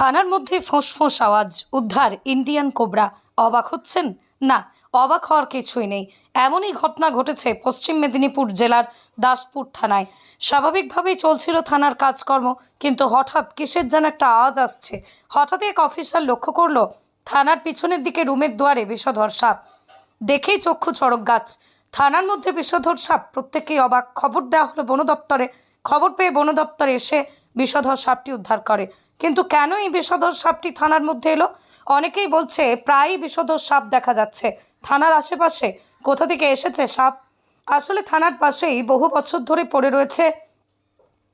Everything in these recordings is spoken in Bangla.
থানার মধ্যে ফোঁস আওয়াজ, উদ্ধার, ইন্ডিয়ান কোবরা, অবাক হচ্ছেন? না, অবাক হওয়ার কিছুই নেই। এমনই ঘটনা ঘটেছে পশ্চিম মেদিনীপুর জেলার দাসপুর থানায়। স্বাভাবিকভাবেই চলছিল থানার কাজকর্ম, কিন্তু হঠাৎ কিসের যেন একটা আওয়াজ আসছে। হঠাৎই এক অফিসার লক্ষ্য করল, থানার পিছনের দিকে রুমের দুয়ারে বিষধর সাপ। দেখেই চক্ষু চড়ক গাছ। থানার মধ্যে বিষধর সাপ প্রত্যেকেই অবাক। খবর দেওয়া হলো বন দপ্তরে খবর পেয়ে বন দপ্তরে এসে বিষধর সাপটি উদ্ধার করে। কিন্তু কেন এই বিষধর সাপটি থানার মধ্যে এলো? অনেকেই বলছে প্রায়ই বিষধর সাপ দেখা যাচ্ছে। থানার আশেপাশে কোথা থেকে এসেছে সাপ? আসলে থানার পাশেই বহু বছর ধরে পড়ে রয়েছে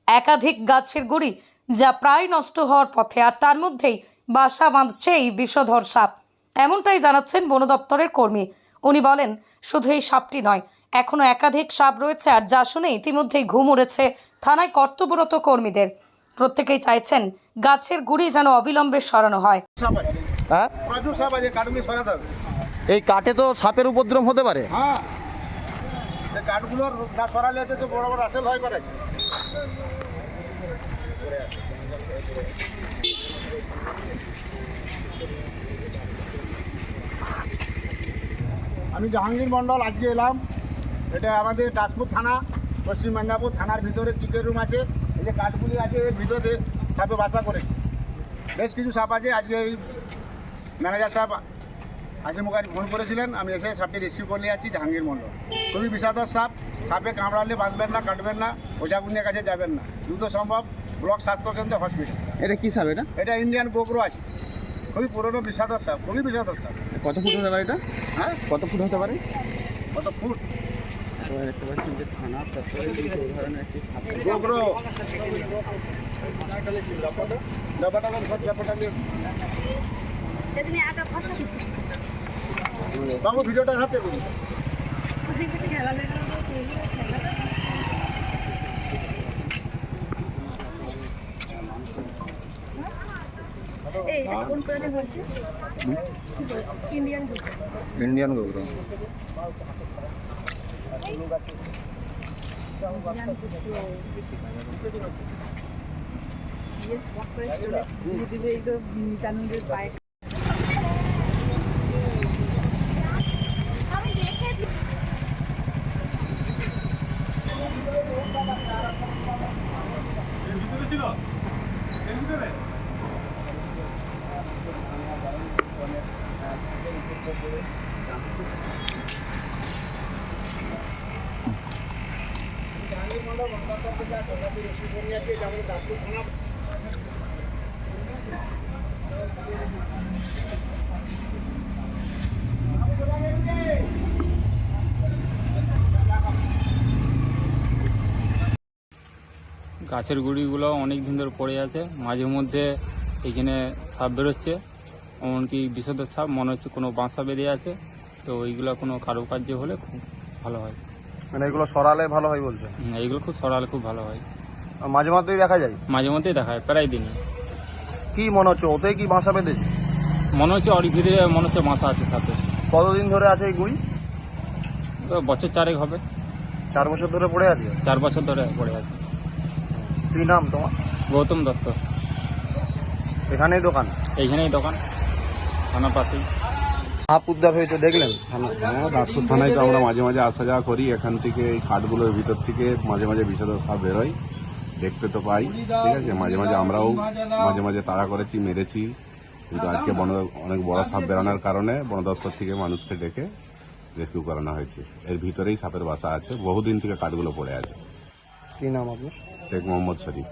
একাধিক গাছের গুড়ি, যা প্রায় নষ্ট হওয়ার পথে, আর তার মধ্যেই বাসা বাঁধছে এই বিষধর সাপ। এমনটাই জানাচ্ছেন বন দপ্তরের কর্মী। উনি বলেন, শুধু এই সাপটি নয় এখনও একাধিক সাপ রয়েছে, আর যা শুনে ইতিমধ্যেই ঘুম উড়েছে থানায় কর্তব্যরত কর্মীদের। প্রত্যেকেই চাইছেন গাছের গুড়ি যেন অবিলম্বে সরানো হয়। হ্যাঁ? প্রচুর সাপ আছে কাঠগুলি সরাতে এই কাঠে তো সাপের উপদ্রব হতে পারে। হ্যাঁ। এই কাঠগুলোর না সরালে এতে তো বড় বড় আসেল হয় করে। আমি জাহাঙ্গীর মণ্ডল আজকে এলাম। এটা আমাদের দাসপুর থানা পশ্চিম মেদিনীপুর থানার ভিতরে চিকের রুম আছে। এই যে কাঠগুলি আছে এর ভিতরে সাপে বাসা করে। বেশ কিছু সাপ আছে আজকে এই ম্যানেজার সাহেব হাসি মুখার্জি ফোন করেছিলেন আমি এসে সাপটি রিসিভ করে যাচ্ছি জাহাঙ্গীর মণ্ডল। খুবই বিষাদর সাপ সাপে কামড়ালে বাঁধবেন না কাটবেন না ওঝাগুনির কাছে যাবেন না। দ্রুত সম্ভব ব্লক স্বাস্থ্যকেন্দ্র হসপিটাল এটা কী সাপ এটা? এটা ইন্ডিয়ান গোগ্রো আছে। খুবই পুরনো বিষাদর সাপ খুবই বিষাদর সাপ। কত ফুট হতে পারে এটা? হ্যাঁ? কত ফুট হতে পারে? কত ফুট? বাবু ভিডিওটা হাতে করুন এইটা কোন প্রাণী বলছে ইন্ডিয়ান বুক দিবে এই তো নিত্যানন্দের পায়ে গাছের গুঁড়িগুলো অনেক দিন ধরে পড়ে আছে। মাঝে মধ্যে এখানে সাপ বেরোচ্ছে, এমনকি বিশদ সাপ, মনে হচ্ছে কোনো বাসা বেঁধে আছে। তো ওইগুলো কোনো কারুকার্য হলে খুব ভালো হয়। মানে এগুলো সরালে ভালো হয় বলছে এইগুলো খুব সরালে খুব ভালো হয়। মাঝে মধ্যেই দেখা যায়? মাঝে মধ্যেই দেখা হয় প্রায় দিনই। কি মনে হচ্ছে ওতে কি বাসা বেঁধেছে? মনে হচ্ছে অনেক ভিতরে মনে হচ্ছে মাথা আছে সাথে। কতদিন ধরে আছে এই গুড়ি? তো বছর চারেক হবে। চার বছর ধরে পড়ে আছে? চার বছর ধরে পড়ে আছে। কি নাম তোমার? গৌতম দত্ত। এখানেই দোকান? এইখানেই দোকান থানার পাশেই। সাপ উদ্ধার হয়েছে দেখলেন? হ্যাঁ দাসপুর থানায় তো আমরা মাঝে মাঝে আসা যাওয়া করি। এখান থেকে এই কাঠগুলোর ভিতর থেকে মাঝে মাঝে বিষাদ সাপ বেরোয়। দেখতে তো পাই ঠিক আছে? মাঝে মাঝে আমরাও মাঝে মাঝে তাড়া করেছি মেরেছি। কিন্তু আজকে বন অনেক বড় সাপ বেরোনোর কারণে বন দপ্তর থেকে মানুষকে ডেকে রেস্কিউ করানো হয়েছে। এর ভিতরেই সাপের বাসা আছে। বহুদিন থেকে কাঠগুলো পড়ে আছে। কি নাম আপনার? শেখ মোহাম্মদ শরীফ।